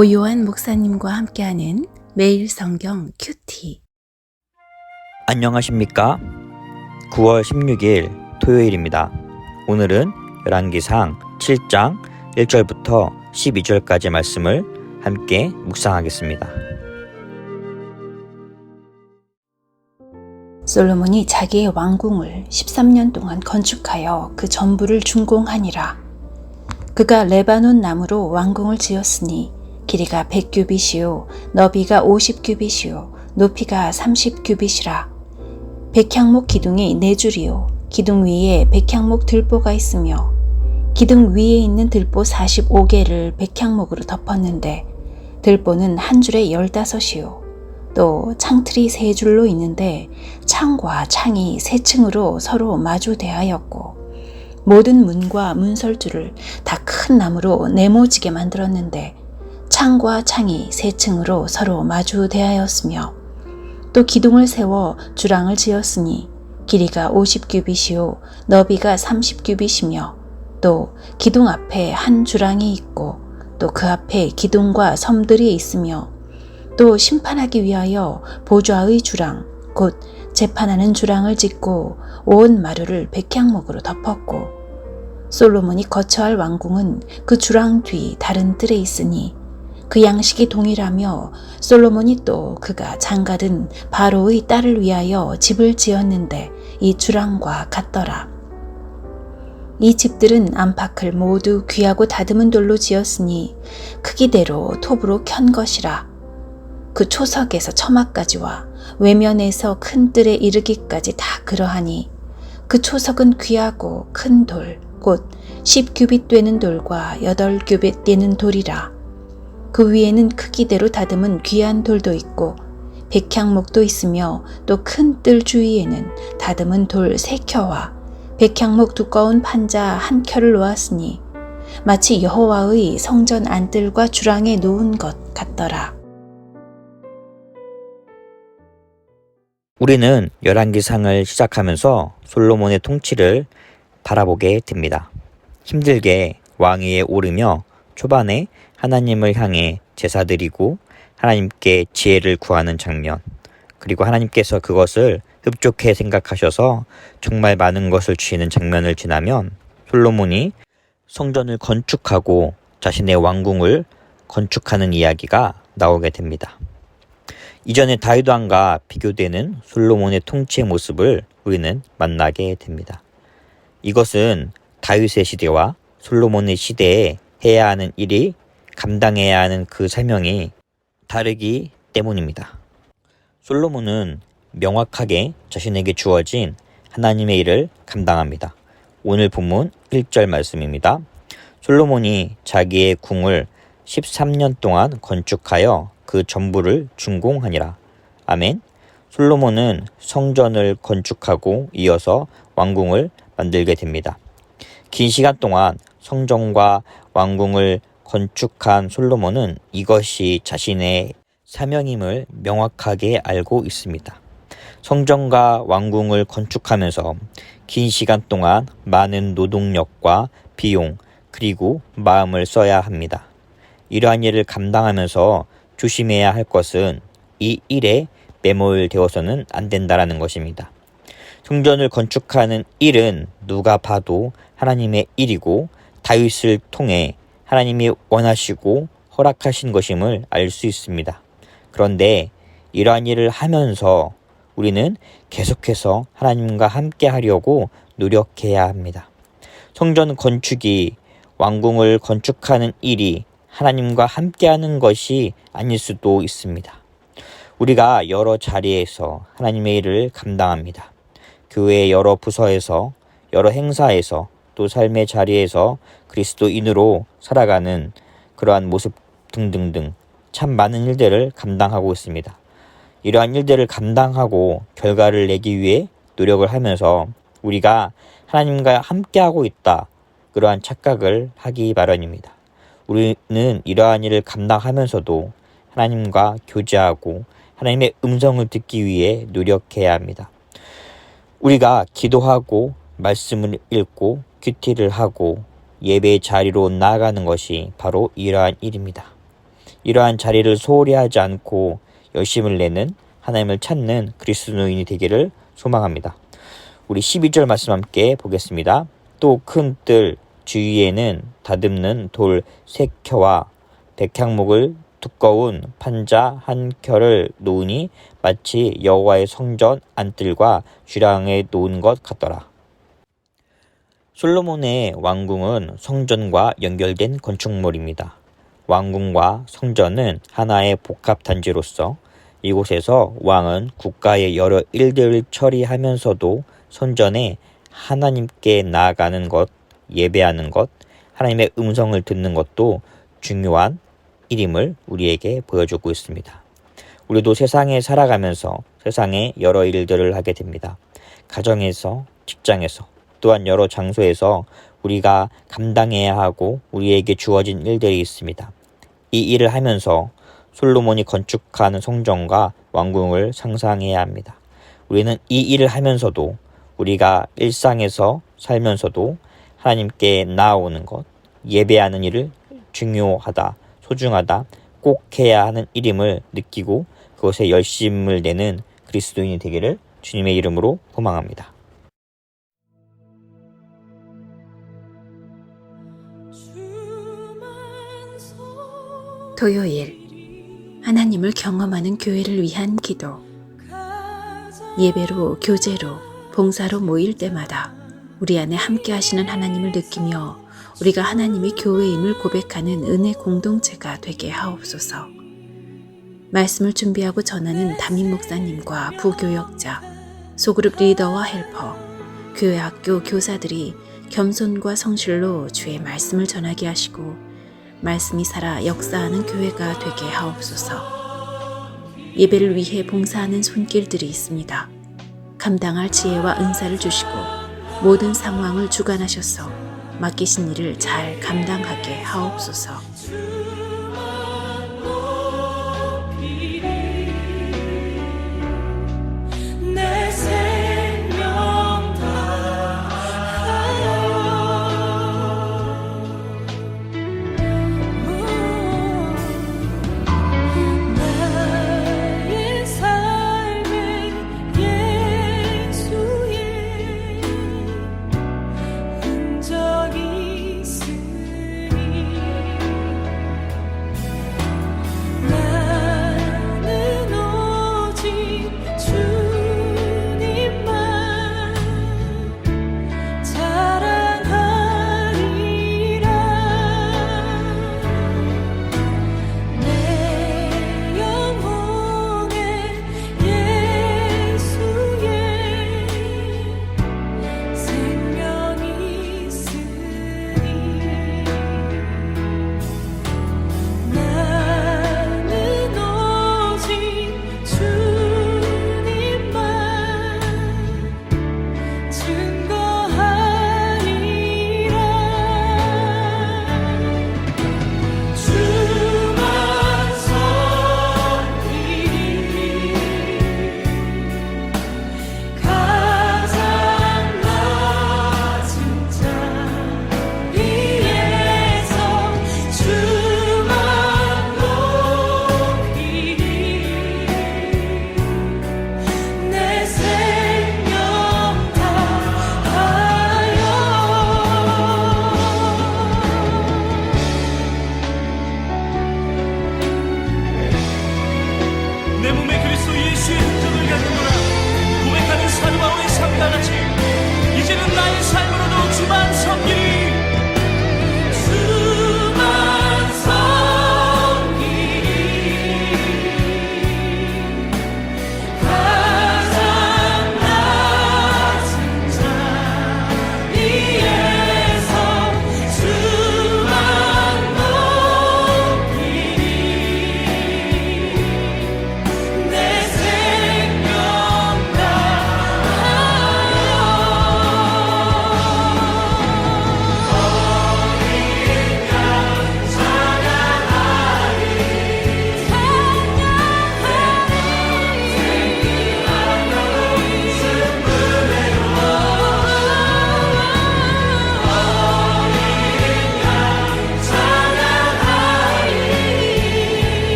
오요한 목사님과 함께하는 매일 성경 큐티. 안녕하십니까? 9월 16일 토요일입니다. 오늘은 열왕기상 7장 1절부터 12절까지 말씀을 함께 묵상하겠습니다. 솔로몬이 자기의 왕궁을 13년 동안 건축하여 그 전부를 준공하니라. 그가 레바논 나무로 왕궁을 지었으니 길이가 100규빗이요. 너비가 50규빗이요. 높이가 30규빗이라. 백향목 기둥이 네 줄이요. 기둥 위에 백향목 들보가 있으며 기둥 위에 있는 들보 45개를 백향목으로 덮었는데 들보는 한 줄에 열다섯이요. 또 창틀이 세 줄로 있는데 창과 창이 세 층으로 서로 마주 대하였고 모든 문과 문설주를 다 큰 나무로 네모지게 만들었는데 창과 창이 세 층으로 서로 마주 대하였으며 또 기둥을 세워 주랑을 지었으니 길이가 50규빗이요 너비가 30규빗이며 또 기둥 앞에 한 주랑이 있고 또 그 앞에 기둥과 섬들이 있으며 또 심판하기 위하여 보좌의 주랑 곧 재판하는 주랑을 짓고 온 마루를 백향목으로 덮었고 솔로몬이 거처할 왕궁은 그 주랑 뒤 다른 뜰에 있으니 그 양식이 동일하며 솔로몬이 또 그가 장가든 바로의 딸을 위하여 집을 지었는데 이 주랑과 같더라. 이 집들은 안팎을 모두 귀하고 다듬은 돌로 지었으니 크기대로 톱으로 켠 것이라. 그 초석에서 처마까지와 외면에서 큰 뜰에 이르기까지 다 그러하니 그 초석은 귀하고 큰 돌, 곧 10규빗 되는 돌과 8규빗 되는 돌이라. 그 위에는 크기대로 다듬은 귀한 돌도 있고 백향목도 있으며 또 큰 뜰 주위에는 다듬은 돌 세 켜와 백향목 두꺼운 판자 한 켜를 놓았으니 마치 여호와의 성전 안뜰과 주랑에 놓은 것 같더라. 우리는 열왕기상을 시작하면서 솔로몬의 통치를 바라보게 됩니다. 힘들게 왕위에 오르며 초반에 하나님을 향해 제사드리고 하나님께 지혜를 구하는 장면, 그리고 하나님께서 그것을 흡족해 생각하셔서 정말 많은 것을 주시는 장면을 지나면 솔로몬이 성전을 건축하고 자신의 왕궁을 건축하는 이야기가 나오게 됩니다. 이전의 다윗 왕과 비교되는 솔로몬의 통치의 모습을 우리는 만나게 됩니다. 이것은 다윗의 시대와 솔로몬의 시대에 해야 하는 일이 감당해야 하는 그 사명이 다르기 때문입니다. 솔로몬은 명확하게 자신에게 주어진 하나님의 일을 감당합니다. 오늘 본문 1절 말씀입니다. 솔로몬이 자기의 궁을 13년 동안 건축하여 그 전부를 준공하니라. 아멘. 솔로몬은 성전을 건축하고 이어서 왕궁을 만들게 됩니다. 긴 시간 동안 성전과 왕궁을 건축한 솔로몬은 이것이 자신의 사명임을 명확하게 알고 있습니다. 성전과 왕궁을 건축하면서 긴 시간 동안 많은 노동력과 비용 그리고 마음을 써야 합니다. 이러한 일을 감당하면서 조심해야 할 것은 이 일에 매몰되어서는 안 된다라는 것입니다. 성전을 건축하는 일은 누가 봐도 하나님의 일이고 다윗을 통해 하나님이 원하시고 허락하신 것임을 알 수 있습니다. 그런데 이러한 일을 하면서 우리는 계속해서 하나님과 함께 하려고 노력해야 합니다. 성전 건축이 왕궁을 건축하는 일이 하나님과 함께 하는 것이 아닐 수도 있습니다. 우리가 여러 자리에서 하나님의 일을 감당합니다. 교회 여러 부서에서, 여러 행사에서, 또 삶의 자리에서 그리스도인으로 살아가는 그러한 모습 등등등 참 많은 일들을 감당하고 있습니다. 이러한 일들을 감당하고 결과를 내기 위해 노력을 하면서 우리가 하나님과 함께하고 있다. 그러한 착각을 하기 마련입니다. 우리는 이러한 일을 감당하면서도 하나님과 교제하고 하나님의 음성을 듣기 위해 노력해야 합니다. 우리가 기도하고 말씀을 읽고 큐티를 하고 예배 자리로 나아가는 것이 바로 이러한 일입니다. 이러한 자리를 소홀히 하지 않고 열심을 내는 하나님을 찾는 그리스도인이 되기를 소망합니다. 우리 12절 말씀 함께 보겠습니다. 또 큰 뜰 주위에는 다듬는 돌 세 켜와 백향목을 두꺼운 판자 한 켜를 놓으니 마치 여호와의 성전 안뜰과 주량에 놓은 것 같더라. 솔로몬의 왕궁은 성전과 연결된 건축물입니다. 왕궁과 성전은 하나의 복합 단지로서 이곳에서 왕은 국가의 여러 일들을 처리하면서도 성전에 하나님께 나아가는 것, 예배하는 것, 하나님의 음성을 듣는 것도 중요한 일임을 우리에게 보여주고 있습니다. 우리도 세상에 살아가면서 세상의 여러 일들을 하게 됩니다. 가정에서, 직장에서, 또한 여러 장소에서 우리가 감당해야 하고 우리에게 주어진 일들이 있습니다. 이 일을 하면서 솔로몬이 건축하는 성전과 왕궁을 상상해야 합니다. 우리는 이 일을 하면서도 우리가 일상에서 살면서도 하나님께 나아오는 것, 예배하는 일을 중요하다, 소중하다, 꼭 해야 하는 일임을 느끼고 그것에 열심을 내는 그리스도인이 되기를 주님의 이름으로 소망합니다. 토요일 하나님을 경험하는 교회를 위한 기도 예배로 교제로 봉사로 모일 때마다 우리 안에 함께 하시는 하나님을 느끼며 우리가 하나님의 교회임을 고백하는 은혜 공동체가 되게 하옵소서. 말씀을 준비하고 전하는 담임 목사님과 부교역자, 소그룹 리더와 헬퍼, 교회 학교 교사들이 겸손과 성실로 주의 말씀을 전하게 하시고 말씀이 살아 역사하는 교회가 되게 하옵소서. 예배를 위해 봉사하는 손길들이 있습니다. 감당할 지혜와 은사를 주시고 모든 상황을 주관하셔서 맡기신 일을 잘 감당하게 하옵소서.